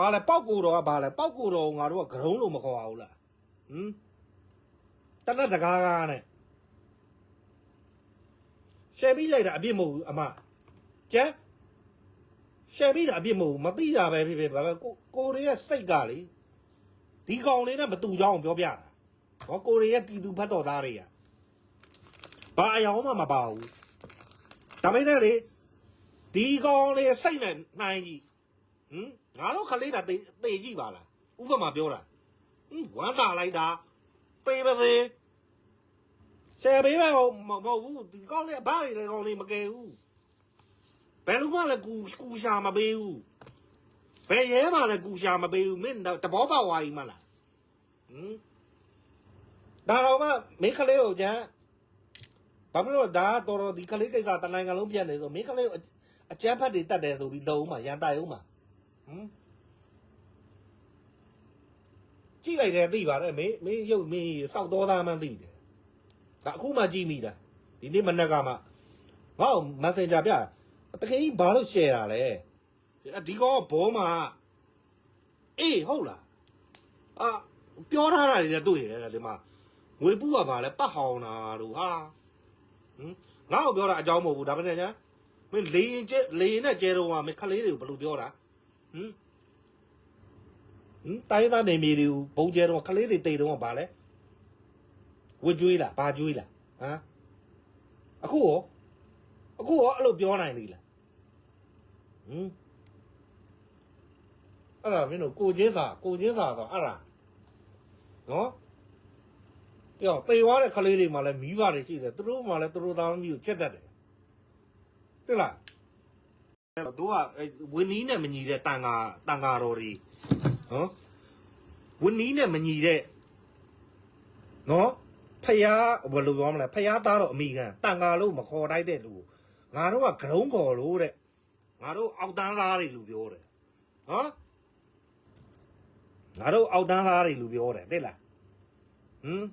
ဘာလဲပောက်ကိုတော်ကဘာလဲပောက်ကိုတော်ကိုငါတို့ကဂရုံးလို့မခေါ်အောင်လားဟမ်တနက်တကားကားနဲ့ရှယ်ပြီးလိုက်တာအပြစ်မဟုတ်ဘူးအမကျဲရှယ်ပြီးတာအပြစ်မဟုတ်ဘူးမသိတာပဲဖြစ်ဖြစ်ဘာပဲကိုကိုရီးယားစိတ်ကလေဒီကောင်လေးနဲ့မတူကြအောင်ပြောပြတာဟောကိုရီးယားပြည်သူဖတ်တော်သားတွေကဘာအယောင်မှမပါဘူးဒါပေမဲ့လေဒီကောင်လေးစိတ်နဲ့နှိုင်းကြည့် ဟင်ငါတို့ခလေးတာတေတေကြည့်ပါလားဥပမာပြောတာဟင်ဝမ်းသာလိုက်တာတေပါစေဆယ်ဘေးပဲဟိုမမဟုတ်ဘူးဒီကောင်းလေးအဘတွေလည်းကောင်းလေးမကယ်ဘူးဘယ်လိုမှလည်းကူကူရှာမပေးဘူးဘယ်ရဲမှလည်းကူရှာမပေးဘူးမင်းတဘောပါဝါကြီးမလားဟင်ဒါတော့မှမင်းကလေးကိုကြမ်းဘာဖြစ်လို့ဒါကတော်တော်ဒီကလေးကိစ္စတနိုင်ငံလုံးပြတ်နေဆိုမင်းကလေးကိုအအကျန်းဖတ်တွေတတ်တယ်ဆိုပြီးလုံးမှရန်တိုက်အောင်မှ ဟမ်ကြည့်လိုက်တယ်သိပါတယ်မင်းမင်းရုပ်မင်းစောက်တော်သားမှန်းသိတယ်ဒါအခုမှကြည့်မိတာဒီနေ့မနက်ကမှငါ့ကို messenger ပြတကယ်ကြီးဘာလို့ share တာလဲဒီကောင်ကဘောမှာအေးဟုတ်လားအာပြောထားတာတွေလည်းတွေ့ရတယ်ဒီမှာငွေပူကဘာလဲပတ်ဟောင်းတာတို့ဟာဟမ်ငါ့ကိုပြောတာအကြောင်းမဟုတ်ဘူးဒါပေမဲ့ညာမင်းလေရင်ကျဲလေရင်နဲ့ကျဲတော့ကမင်းခလေးတွေကိုဘယ်လိုပြောတာ ဟမ်ဟမ်တိုင်းသားနေမြေတွေကိုဘုံကျဲတော့ကလေးတွေတိတ်တော့ဗာလဲဝကြွေးလားဘာကြွေးလားဟမ်အခုရောအခုရောအဲ့လိုပြောနိုင်သေးလားဟမ်အဲ့ဒါမင်းတို့ကိုချင်းသာကိုချင်းသာဆိုအဲ့ဒါနော်ပြောတေသွားတဲ့ကလေးတွေမှလည်းမိဘတွေရှိတယ်သူတို့မှလည်းသူတို့သားသမီးကိုချက်တတ်တယ်သိလား တို့ကအဲ့ဝင်းနီးနဲ့မညီတဲ့တန်ဃာတန်ဃာတော်တွေနော်ဝင်းနီးနဲ့မညီတဲ့နော်ဖယားဘယ်လိုပြောမလဲဖယားသားတော့အမိခံတန်ဃာလို့မခေါ်တိုက်တဲ့လူကိုငါတို့ကဂရုံးခေါ်လို့တဲ့ငါတို့အောက်တန်းသားတွေလူပြောတယ်နော်ငါတို့အောက်တန်းသားတွေလူပြောတယ်သိလားဟမ်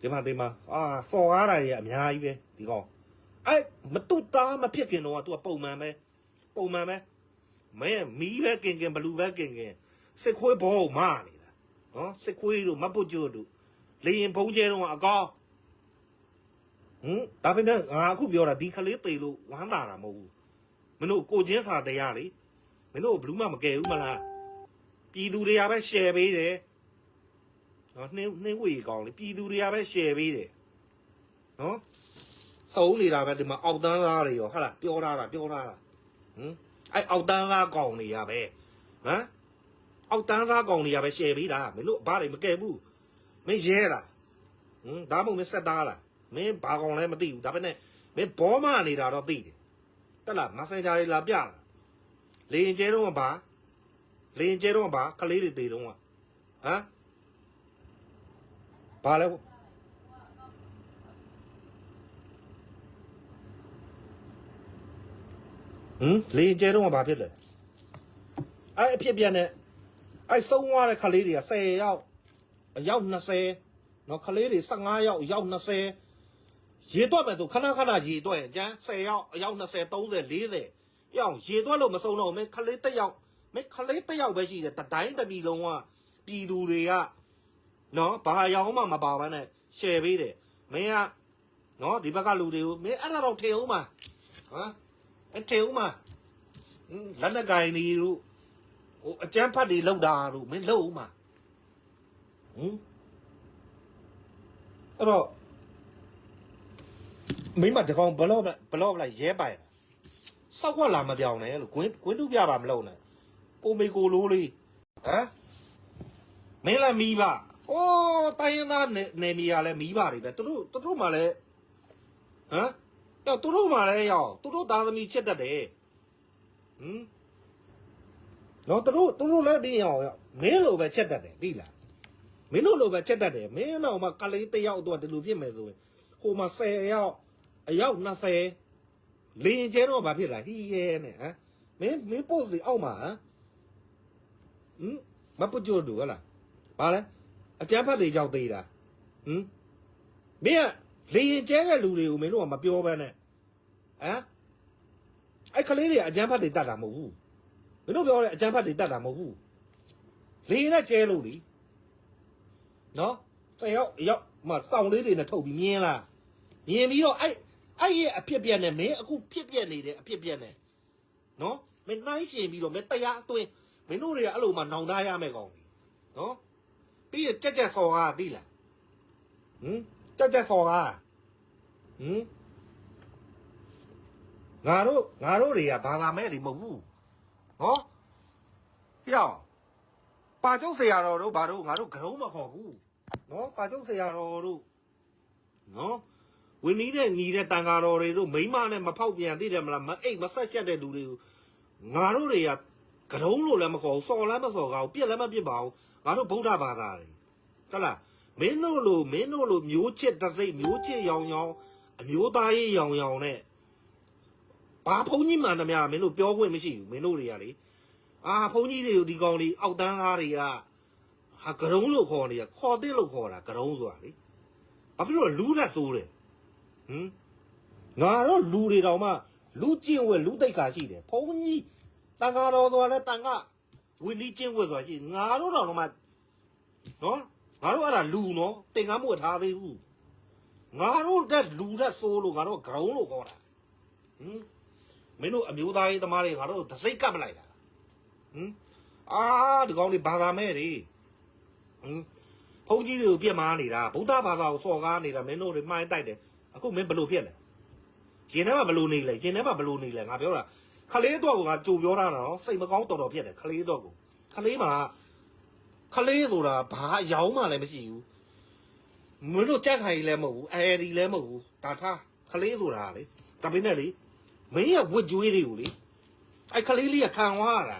ဒီမှာဒီမှာအာစော်ကားတာတွေကအများကြီးပဲဒီကောင် အဲ့မတူတာမဖြစ်ခင်တော့က तू ကပုံမှန်ပဲပုံမှန်ပဲမဲမီးပဲကင်ကင်ဘလူးပဲကင်ကင်စစ်ခွေးဘောမနေတာနော်စစ်ခွေးတို့မပုတ်ကျွတ်တို့လေရင်ဘုံကျဲတော့အကောင်းဟမ်ဒါပေမဲ့ငါအခုပြောတာဒီခလေးတေလို့ဝမ်းသာတာမဟုတ်ဘူးမင်းတို့ကိုချင်းစာတရားလေမင်းတို့ဘလူးမမကယ်ဘူးမလားပြည်သူတွေကပဲ share ပေးတယ်နော်နှင်းနှင်းဝေကောင်းလေပြည်သူတွေကပဲ share ပေးတယ်နော် သုံးနေတာပဲဒီမှာအောက်တန်းသားတွေရောဟာလားပြောထားတာပြောထားတာဟမ်အဲ့အောက်တန်းသားကောင်တွေရပဲဟမ်အောက်တန်းသားကောင်တွေကပဲရှယ်ပေးတာမင်းတို့ဘာတွေမကဲဘူးမင်းရဲလားဟမ်ဒါမှမဟုတ်မင်းဆက်သားလားမင်းဘာကောင်လဲမသိဘူးဒါပေမဲ့မင်းဘောမနေတာတော့သိတယ်တက်လားမက်ဆင်ဂျာတွေလာပြလားလေရင်ကျဲတော့ကဘာလေရင်ကျဲတော့ကဘာကလေးတွေတေတော့က ဟမ်ဘာလဲဟမ်လေကျဲတော့ဘာဖြစ်လဲအဲ့အဖြစ်ပြက်နဲ့အဲ့ဆုံးသွားတဲ့ခလေးတွေက10ယောက်အယောက်20နော်ခလေးတွေ15ယောက်အယောက်20ရေတွက်မယ်ဆိုခဏခဏရေတွက်ရင်ကျန်10ယောက်အယောက်20 30 40ယောက်ရေတွက်လို့မဆုံးတော့မင်းခလေးတစ်ယောက်မင်းခလေးတစ်ယောက်ပဲရှိတယ်တတိုင်းတစ်ပြည်လုံးကပြည်သူတွေကနော်ဘာရောင်မှမပါဘဲနဲ့ရှယ်ပေးတယ်မင်းကနော်ဒီဘက်ကလူတွေကိုမင်းအဲ့ဒါတော့ထေအောင်မှာဟမ် အထေဦးမဟင်းလက်နက်ကင်တွေတို့ဟိုအကျန်းဖတ်တွေလောက်တာတို့မင်းလောက်ဦးမဟင်းအဲ့တော့မိမတကောင်ဘလော့ဘလော့လိုက်ရဲပိုင်စောက်ခွက်လာမပြောင်းနဲ့လို့ကွင်းကွင်းတူပြပါမလို့နဲ့ကိုမေကိုလိုးလေးဟမ်မင်းလည်းမီးပါဟိုးတိုင်းရင်းသားနေနေမီရလဲမီးပါတွေပဲသူတို့သူတို့မှလည်းဟမ် တော့သူတို့မှလည်းရောက်သူတို့သားသမီးချစ်တတ်တယ်ဟမ်တော့သူတို့သူတို့လည်းဒီရောက်ရောက်မင်းလိုပဲချက်တတ်တယ်သိလားမင်းတို့လိုပဲချက်တတ်တယ်မင်းတော့မှကလေးတစ်ယောက်တော့ဒီလိုဖြစ်မယ်ဆိုရင်ဟိုမှာ10ယောက်အယောက်20လင်းကျဲတော့ဘာဖြစ်လာဟီးရဲနဲ့ဟမ်မင်းမင်း post တွေအောက်မှာဟမ်ဟမ်မပကြိုတူဟလားဘာလဲအကြမ်းဖက်တွေကြောက်သေးတာဟမ်မင်းက လေရင်ကျဲတဲ့လူတွေကိုမင်းတို့ကမပြောဘဲနဲ့ဟမ်အဲ့ကလေးတွေအကြမ်းဖက်တွေတတ်တာမဟုတ်ဘူးမင်းတို့ပြောတဲ့အကြမ်းဖက်တွေတတ်တာမဟုတ်ဘူးလေနဲ့ကျဲလို့လीနော်တယောက်ရောက်မစောင်းလေးတွေနဲ့ထုတ်ပြီးမြင်လားမြင်ပြီးတော့အဲ့အဲ့ရဲ့အဖြစ်ပြက်နဲ့မင်းအခုဖြစ်ပြက်နေတဲ့အဖြစ်ပြက်နဲ့နော်မင်းနှိုင်းရှင်ပြီးတော့မင်းတရားအသွင်းမင်းတို့တွေကအဲ့လိုမှနောင်တရမယ်ကောင်ကြီးနော်ပြီးရကြက်ကြက်စော်ကားသိလားဟမ် ကြက်ကြက်စော်ကားဟမ်ငါတို့ငါတို့တွေကဘာသာမဲ့တွေမဟုတ်ဘူးနော်ဟျောပါကျုပ်ဆရာတော်တို့ဘာတို့ငါတို့ကရုံးမခေါ်ဘူးနော်ပါကျုပ်ဆရာတော်တို့နော်ဝင်းနီးတဲ့ညီတဲ့တန်ဃာတော်တွေတို့မိန်းမနဲ့မဖောက်ပြန်သိတယ်မလားမအိတ်မဆက်ရှက်တဲ့လူတွေကိုငါတို့တွေကကရုံးလို့လည်းမခေါ်ဘူးစော်လည်းမစော်ကားဘူးပြက်လည်းမပြစ်ပါဘူးငါတို့ဗုဒ္ဓဘာသာတွေဟုတ်လား မင်းတို့လိုမင်းတို့လိုမျိုးချစ်တစ်စိတ်မျိုးချစ်ရောင်ရောင်အမျိုးသားရေးရောင်ရောင်နဲ့ဘာဖုန်းကြီးမှန်သမျှမင်းတို့ပြောခွင့်မရှိဘူးမင်းတို့တွေကလေအာဖုန်းကြီးတွေကိုဒီကောင်လေးအောက်တန်းကားတွေကဟာကရုံးလို့ခေါ်နေရခေါ်တဲ့လို့ခေါ်တာကရုံးဆိုတာလေဘာဖြစ်လို့လဲလူရက်ဆိုးတယ်ဟမ်ငါတော့လူတွေတောင်မှလူကျင့်ဝတ်လူသိက္ခာရှိတယ်ဖုန်းကြီးတန်ဃာတော်ဆိုတာလဲတန်ဃာဝင်းကြီးကျင့်ဝတ်ဆိုတာရှိတယ်ငါတို့တောင်တော့မှနော် ငါတို့အဲ့ဒါလူနော်တင်ကားမှုအထားသေးဘူးငါတို့တက်လူရက်ဆိုးလို့ငါတို့ကရုံးလို့ခေါ်တာဟမ်မင်းတို့အမျိုးသားရေးသမားတွေငါတို့သစိတ်ကပ်မလိုက်တာဟမ်အာဒီကောင်တွေဘာသာမဲ့တွေဟမ်ဘုန်းကြီးတွေကိုပြက်မားနေတာဗုဒ္ဓဘာသာကိုစော်ကားနေတာမင်းတို့တွေမှိုင်းတိုက်တယ်အခုမင်းဘယ်လိုဖြစ်လဲရင်ထဲမှာဘယ်လိုနေလဲရင်ထဲမှာဘယ်လိုနေလဲငါပြောတာခလေးတော့ကငါကြိုပြောတာနော်စိတ်မကောင်းတော်တော်ဖြစ်တယ်ခလေးတော့ကိုခလေးမှာ ခလေးဆိုတာဘာအယောင်းမှလည်းမရှိဘူးမင်းတို့ကြက်ခိုင်လည်းမဟုတ်ဘူးအဲဒီလည်းမဟုတ်ဘူးဒါထားခလေးဆိုတာလေဒါပေမဲ့လေမင်းရဲ့ဝတ်ကြွေးတွေကိုလေအဲ့ကလေးလေးကခံသွားရတာ